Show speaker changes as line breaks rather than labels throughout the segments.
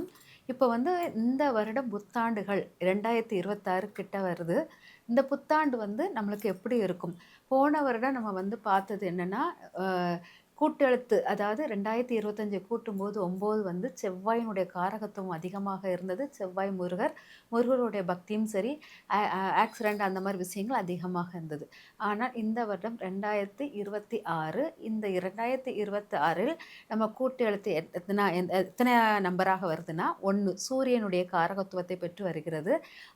தான். இப்போ வந்து இந்த வருடம் புத்தாண்டுகள் ரெண்டாயிரத்தி இருபத்தாறு கிட்ட வருது. இந்த புத்தாண்டு வந்து நம்மளுக்கு எப்படி இருக்கும்? போன வருடம் நம்ம வந்து பார்த்தது என்னென்னா கூட்டெழுத்து அதாவது ரெண்டாயிரத்தி இருபத்தஞ்சு கூட்டும்போது ஒம்பது வந்து செவ்வாயினுடைய காரகத்துவம் அதிகமாக இருந்தது. செவ்வாய் முருகர் முருகருடைய பக்தியும் சரி ஆக்சிடெண்ட் அந்த மாதிரி விஷயங்கள் அதிகமாக இருந்தது. ஆனால் இந்த வருடம் ரெண்டாயிரத்தி இருபத்தி ஆறு இந்த இரண்டாயிரத்தி இருபத்தி ஆறில் நம்ம கூட்டெழுத்து எத்தனை எத்தனை நம்பராக வருதுன்னா ஒன்று சூரியனுடைய காரகத்துவத்தை பெற்று வருகிறது.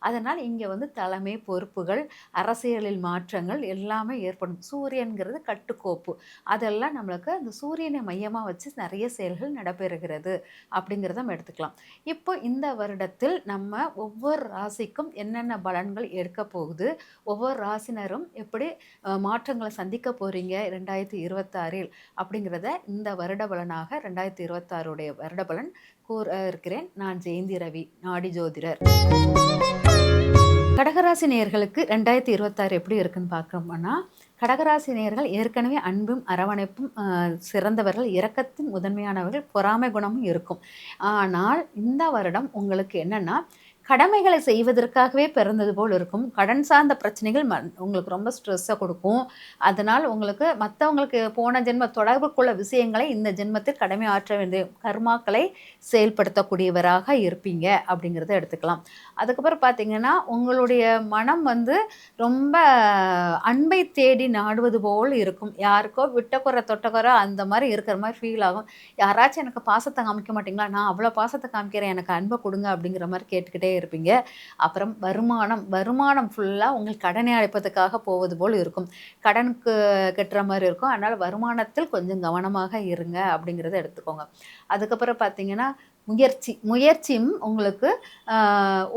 அதனால் இங்கே வந்து தலைமை பொறுப்புகள் அரசியலில் மாற்றங்கள் எல்லாமே ஏற்படும். சூரியன்கிறது கட்டுக்கோப்பு. அதெல்லாம் நம்மளுக்கு அந்த சூரியனை மையமாக வச்சு நிறைய செயல்கள் நடைபெறுகிறது அப்படிங்கிறத நம்ம எடுத்துக்கலாம். இப்போ இந்த வருடத்தில் நம்ம ஒவ்வொரு ராசிக்கும் என்னென்ன பலன்கள் எடுக்க போகுது? ஒவ்வொரு ராசினரும் எப்படி மாற்றங்களை சந்திக்க போகிறீங்க ரெண்டாயிரத்தி இருபத்தாறில் அப்படிங்கிறத இந்த வருட பலனாக ரெண்டாயிரத்தி இருபத்தாறுடைய வருட பலன் கூற இருக்கிறேன். நான் ஜெயந்தி ரவி நாடி ஜோதிடர். கடகராசி நேர்களுக்கு ரெண்டாயிரத்தி இருபத்தாறு எப்படி இருக்குன்னு பார்க்கணும்னா கடகராசி நேர்கள் ஏற்கனவே அன்பும் அரவணைப்பும் சிறந்தவர்கள் இரக்கத்தின் முதன்மையானவர்கள் பொறாமை குணமும் இருக்கும். ஆனால் இந்த வருடம் உங்களுக்கு என்னென்னா கடமைகளை செய்வதற்காகவே பிறந்தது போல் இருக்கும். கடன் சார்ந்த பிரச்சனைகள் ம உங்களுக்கு ரொம்ப ஸ்ட்ரெஸ்ஸை கொடுக்கும். அதனால் உங்களுக்கு மற்றவங்களுக்கு போன ஜென்ம தொடர்புக்குள்ள விஷயங்களை இந்த ஜென்மத்தில் கடமை ஆற்ற வேண்டிய கர்மாக்களை செயல்படுத்தக்கூடியவராக இருப்பீங்க அப்படிங்கிறத எடுத்துக்கலாம். அதுக்கப்புறம் பார்த்தீங்கன்னா உங்களுடைய மனம் வந்து ரொம்ப அன்பை தேடி நாடுவது போல் இருக்கும். யாருக்கோ விட்டக்குறை தொட்டக்குறை அந்த மாதிரி இருக்கிற மாதிரி ஃபீல் ஆகும். யாராச்சும் எனக்கு பாசத்தை காமிக்க மாட்டிங்களா? நான் அவ்வளோ பாசத்தை காமிக்கிறேன் எனக்கு அன்பை கொடுங்க அப்படிங்கிற மாதிரி கேட்டுக்கிட்டே இருப்பீங்க. அப்புறம் வருமானம் வருமானம் ஃபுல்லாக உங்களுக்கு கடனை அழைப்பதற்காக போவது போல் இருக்கும். கடனுக்கு கட்டுற மாதிரி இருக்கும். அதனால் வருமானத்தில் கொஞ்சம் கவனமாக இருங்க அப்படிங்கிறத எடுத்துக்கோங்க. அதுக்கப்புறம் பார்த்தீங்கன்னா முயற்சி முயற்சியும் உங்களுக்கு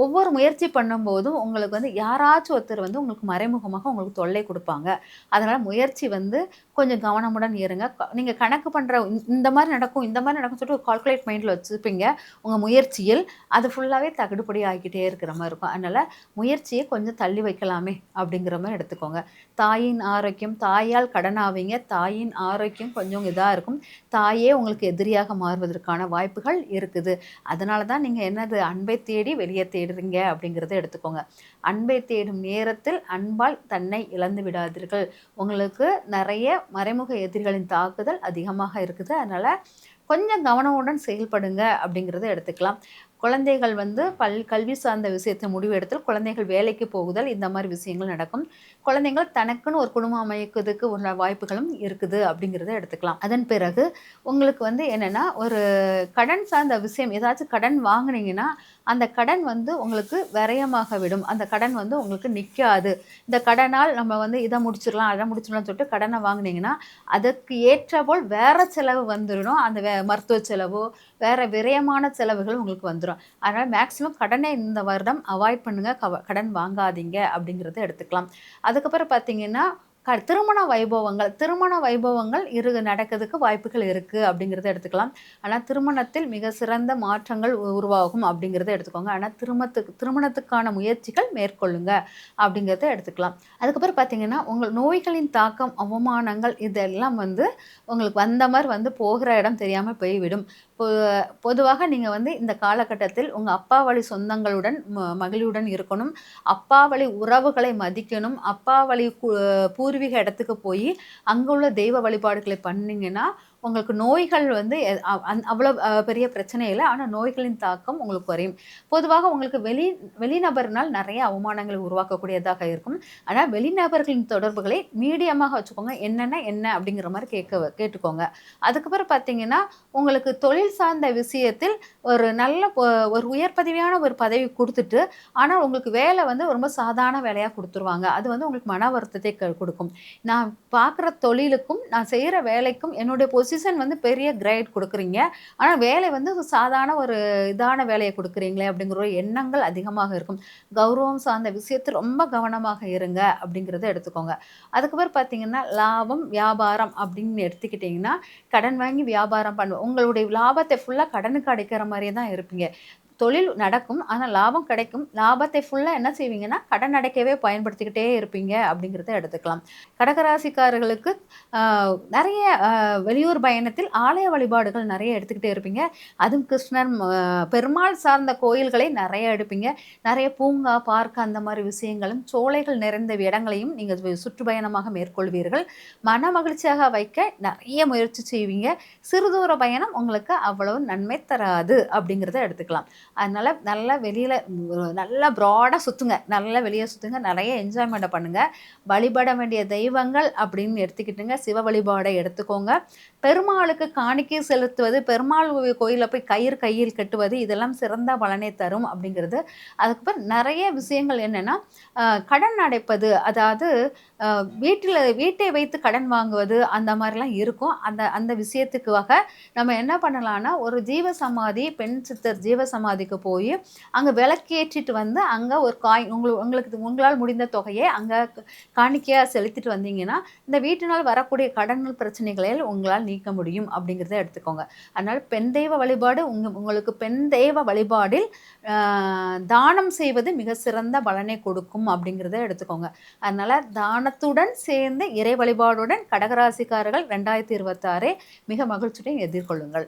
ஒவ்வொரு முயற்சி பண்ணும்போதும் உங்களுக்கு வந்து யாராச்சும் ஒருத்தர் வந்து உங்களுக்கு மறைமுகமாக உங்களுக்கு தொல்லை கொடுப்பாங்க. அதனால் முயற்சி வந்து கொஞ்சம் கவனமுடன் இருங்க. நீங்கள் கணக்கு பண்ணுற இந்த மாதிரி நடக்கும் இந்த மாதிரி நடக்கும் சொல்லிட்டு ஒரு கால்குலேட் மைண்டில் வச்சுருப்பீங்க. உங்கள் முயற்சியில் அது ஃபுல்லாகவே தகுடுபடி ஆகிக்கிட்டே இருக்கிற மாதிரி இருக்கும். அதனால் முயற்சியை கொஞ்சம் தள்ளி வைக்கலாமே அப்படிங்கிற மாதிரி எடுத்துக்கோங்க. தாயின் ஆரோக்கியம் தாயால் கடன் ஆவீங்க. தாயின் ஆரோக்கியம் கொஞ்சம் இதாக இருக்கும். தாயே உங்களுக்கு எதிரியாக மாறுவதற்கான வாய்ப்புகள் இருக்குது. இருக்குது. அதனால தான் நீங்கள் என்னது அன்பை தேடி வெளியே தேடுறீங்க அப்படிங்கிறத எடுத்துக்கோங்க. அன்பை தேடும் நேரத்தில் அன்பால் தன்னை இழந்து விடாதீர்கள். உங்களுக்கு நிறைய மறைமுக எதிரிகளின் தாக்குதல் அதிகமாக இருக்குது. அதனால் கொஞ்சம் கவனமுடன் செயல்படுங்க அப்படிங்கிறத எடுத்துக்கலாம். குழந்தைகள் வந்து பல் கல்வி சார்ந்த விஷயத்தை முடிவெடுத்தல் குழந்தைகள் வேலைக்கு போகுதல் இந்த மாதிரி விஷயங்கள் நடக்கும். குழந்தைங்கள் தனக்குன்னு ஒரு குடும்பம் அமைக்கிறதுக்கு உள்ள வாய்ப்புகளும் இருக்குது அப்படிங்கிறத எடுத்துக்கலாம். அதன் பிறகு உங்களுக்கு வந்து என்னென்னா ஒரு கடன் சார்ந்த விஷயம் ஏதாச்சும் கடன் வாங்கினீங்கன்னா அந்த கடன் வந்து உங்களுக்கு விரயமாக விடும். அந்த கடன் வந்து உங்களுக்கு நிற்காது இந்த கடனால் நம்ம வந்து இதை முடிச்சிடலாம் அதை முடிச்சிடலாம்னு சொல்லிட்டு கடனை வாங்கினீங்கன்னா அதற்கு ஏற்ற போல் வேறு செலவு வந்துடணும். அந்த வே மருத்துவ செலவோ வேறு விரயமான செலவுகள் உங்களுக்கு வந்துடும். அதனால் மேக்ஸிமம் கடனை இந்த வருடம் அவாய்ட் பண்ணுங்கள் கடன் வாங்காதீங்க அப்படிங்கிறத எடுத்துக்கலாம். அதுக்கப்புறம் பார்த்தீங்கன்னா க திருமண வைபவங்கள் திருமண வைபவங்கள் இரு நடக்கிறதுக்கு வாய்ப்புகள் இருக்குது அப்படிங்கிறத எடுத்துக்கலாம். ஆனால் திருமணத்தில் மிக சிறந்த மாற்றங்கள் உருவாகும் அப்படிங்கிறத எடுத்துக்கோங்க. ஆனால் திருமணத்துக்கு திருமணத்துக்கான முயற்சிகள் மேற்கொள்ளுங்க அப்படிங்கிறத எடுத்துக்கலாம். அதுக்கப்புறம் பார்த்தீங்கன்னா உங்கள் நோய்களின் தாக்கம் அவமானங்கள் இதெல்லாம் வந்து உங்களுக்கு வந்த மாதிரி வந்து போகிற இடம் தெரியாமல் போய்விடும். பொதுவாக நீங்கள் வந்து இந்த காலகட்டத்தில் உங்கள் அப்பா வழி சொந்தங்களுடன் மகிழ்வுடன் இருக்கணும். அப்பா வழி உறவுகளை மதிக்கணும். அப்பா வழி பூர்வீக இடத்துக்கு போய் அங்கே உள்ள தெய்வ வழிபாடுகளை பண்ணிங்கன்னா உங்களுக்கு நோய்கள் வந்து அவ்வளோ பெரிய பிரச்சனை இல்லை. ஆனால் நோய்களின் தாக்கம் உங்களுக்கு குறையும். பொதுவாக உங்களுக்கு வெளி வெளிநபர்னால் நிறைய அவமானங்களை உருவாக்கக்கூடியதாக இருக்கும். ஆனால் வெளிநபர்களின் தொடர்புகளை மீடியமாக வச்சுக்கோங்க. என்னென்ன என்ன அப்படிங்கிற மாதிரி கேட்க கேட்டுக்கோங்க. அதுக்கப்புறம் பார்த்தீங்கன்னா உங்களுக்கு தொழில் சார்ந்த விஷயத்தில் ஒரு நல்ல ஒரு உயர் பதவியான ஒரு பதவி கொடுத்துட்டு ஆனால் உங்களுக்கு வேலை வந்து ரொம்ப சாதாரண வேலையாக கொடுத்துருவாங்க. அது வந்து உங்களுக்கு மன வருத்தத்தை கொடுக்கும். நான் பார்க்குற தொழிலுக்கும் நான் செய்கிற வேலைக்கும் என்னுடைய பொசிஷன் வந்து பெரிய கிரேட் கொடுக்குறீங்க. ஆனால் வேலை வந்து சாதாரண ஒரு இதான வேலையை கொடுக்குறீங்களே அப்படிங்கிற ஒரு எண்ணங்கள் அதிகமாக இருக்கும். கௌரவம் சார்ந்த விஷயத்தில் ரொம்ப கவனமாக இருங்க அப்படிங்கிறத எடுத்துக்கோங்க. அதுக்கப்புறம் பார்த்தீங்கன்னா லாபம் வியாபாரம் அப்படின்னு எடுத்துக்கிட்டிங்கன்னா கடன் வாங்கி வியாபாரம் பண்ணுவோம் உங்களுடைய லாபத்தை ஃபுல்லாக கடனுக்கு அடைக்கிற மாதிரியே தான் இருப்பீங்க. தொழில் நடக்கும் ஆனால் லாபம் கிடைக்கும். லாபத்தை ஃபுல்லாக என்ன செய்வீங்கன்னா கடன் அடைக்கவே பயன்படுத்திக்கிட்டே இருப்பீங்க அப்படிங்கிறத எடுத்துக்கலாம். கடகராசிக்காரர்களுக்கு நிறைய வெளியூர் பயணத்தில் ஆலய வழிபாடுகள் நிறைய எடுத்துக்கிட்டே இருப்பீங்க. அதுவும் கிருஷ்ணன் பெருமாள் சார்ந்த கோயில்களை நிறைய எடுப்பீங்க. நிறைய பூங்கா பார்க் அந்த மாதிரி விஷயங்களும் சோலைகள் நிறைந்த இடங்களையும் நீங்கள் சுற்றுப்பயணமாக மேற்கொள்வீர்கள். மன மகிழ்ச்சியாக வைக்க நிறைய முயற்சி செய்வீங்க. சிறுதூர பயணம் உங்களுக்கு அவ்வளவு நன்மை தராது அப்படிங்கிறத எடுத்துக்கலாம். அதனால் நல்லா வெளியில் நல்லா ப்ராடாக சுற்றுங்க நல்லா வெளியே சுற்றுங்க நிறைய என்ஜாய்மெண்ட்டை பண்ணுங்கள் வழிபட வேண்டிய தெய்வங்கள் அப்படின்னு எடுத்துக்கிட்டுங்க. சிவ வழிபாடை எடுத்துக்கோங்க. பெருமாளுக்கு காணிக்கை செலுத்துவது பெருமாள் கோயிலில் போய் கயிறு கையில் கட்டுவது இதெல்லாம் சிறந்த பலனை தரும் அப்படிங்கிறது. அதுக்கப்புறம் நிறைய விஷயங்கள் என்னென்னா கடன் அடைப்பது அதாவது வீட்டில் வீட்டை வைத்து கடன் வாங்குவது அந்த மாதிரிலாம் இருக்கும். அந்த அந்த விஷயத்துக்காக நம்ம என்ன பண்ணலான்னா ஒரு ஜீவ சமாதி பெண் சித்தர் ஜீவ சமாதிக்கு போய் அங்கே விளக்கேற்றிட்டு வந்து அங்கே ஒரு காய் உங்களுக்கு உங்களுக்கு உங்களால் முடிந்த தொகையை அங்கே காணிக்கையாக செலுத்திட்டு வந்தீங்கன்னா இந்த வீட்டினால் வரக்கூடிய கடன்கள் பிரச்சனைகளை உங்களால் நீக்க முடியும் அப்படிங்கிறத எடுத்துக்கோங்க. அதனால் பெண் தெய்வ வழிபாடு உங்க உங்களுக்கு பெண் தெய்வ வழிபாடில் தானம் செய்வது மிக சிறந்த பலனை கொடுக்கும் அப்படிங்கிறத எடுத்துக்கோங்க. அதனால் தானம் தியானத்துடன் சேர்ந்து இறை வழிபாடுடன் கடகராசிக்காரர்கள் ரெண்டாயிரத்தி இருபத்தாறை மிக மகிழ்ச்சியுடன் எதிர்கொள்ளுங்கள்.